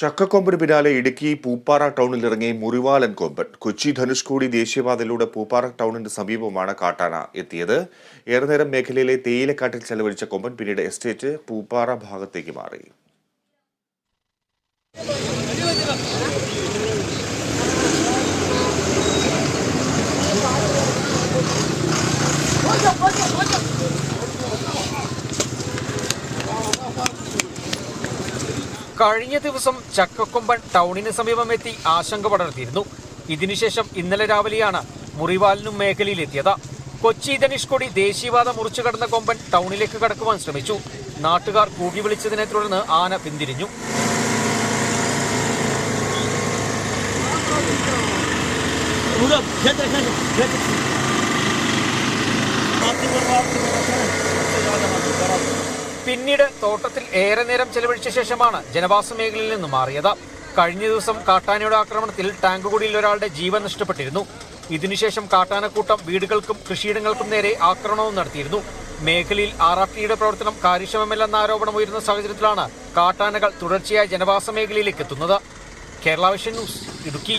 ചക്കക്കൊമ്പിന് പിന്നാലെ ഇടുക്കി പൂപ്പാറ ടൗണിൽ ഇറങ്ങി മുറിവാലൻ കൊമ്പൻ കൊച്ചി ധനുഷ്കോടി ദേശീയപാതയിലൂടെ പൂപ്പാറ ടൗണിന്റെ സമീപമാണ് കാട്ടാന എത്തിയത്. ഏറെ നേരം മേഖലയിലെ തേയിലക്കാട്ടിൽ ചെലവഴിച്ച കൊമ്പൻ പിന്നീട് എസ്റ്റേറ്റ് പൂപ്പാറ ഭാഗത്തേക്ക് മാറി. കഴിഞ്ഞ ദിവസം ചക്കക്കൊമ്പൻ ടൗണിന് സമീപം എത്തി ആശങ്ക പടർത്തിയിരുന്നു. ഇതിനുശേഷം ഇന്നലെ രാവിലെയാണ് മുറിവാലിനും മേഖലയിലെത്തിയത്. കൊച്ചി ധനുഷ്കോടി ദേശീയപാത മുറിച്ചു കടന്ന കൊമ്പൻ ടൗണിലേക്ക് കടക്കുവാൻ ശ്രമിച്ചു. നാട്ടുകാർ കൂകി വിളിച്ചതിനെ തുടർന്ന് ആന പിന്തിരിഞ്ഞു. പിന്നീട് തോട്ടത്തിൽ ഏറെ നേരം ചെലവഴിച്ച ശേഷമാണ് ജനവാസ മേഖലയിൽ നിന്ന് മാറിയത്. കഴിഞ്ഞ ദിവസം കാട്ടാനയുടെ ആക്രമണത്തിൽ ടാങ്ക് കുടിയിൽ ഒരാളുടെ ജീവൻ നഷ്ടപ്പെട്ടിരുന്നു. ഇതിനുശേഷം കാട്ടാനക്കൂട്ടം വീടുകൾക്കും കൃഷിയിടങ്ങൾക്കും നേരെ ആക്രമണവും നടത്തിയിരുന്നു. മേഖലയിൽ ആർ ആർ ടിയുടെ പ്രവർത്തനം കാര്യക്ഷമമല്ലെന്ന ആരോപണം ഉയരുന്ന സാഹചര്യത്തിലാണ് കാട്ടാനകൾ തുടർച്ചയായി ജനവാസ മേഖലയിലേക്ക് എത്തുന്നത്. Kerala vision news Idukki.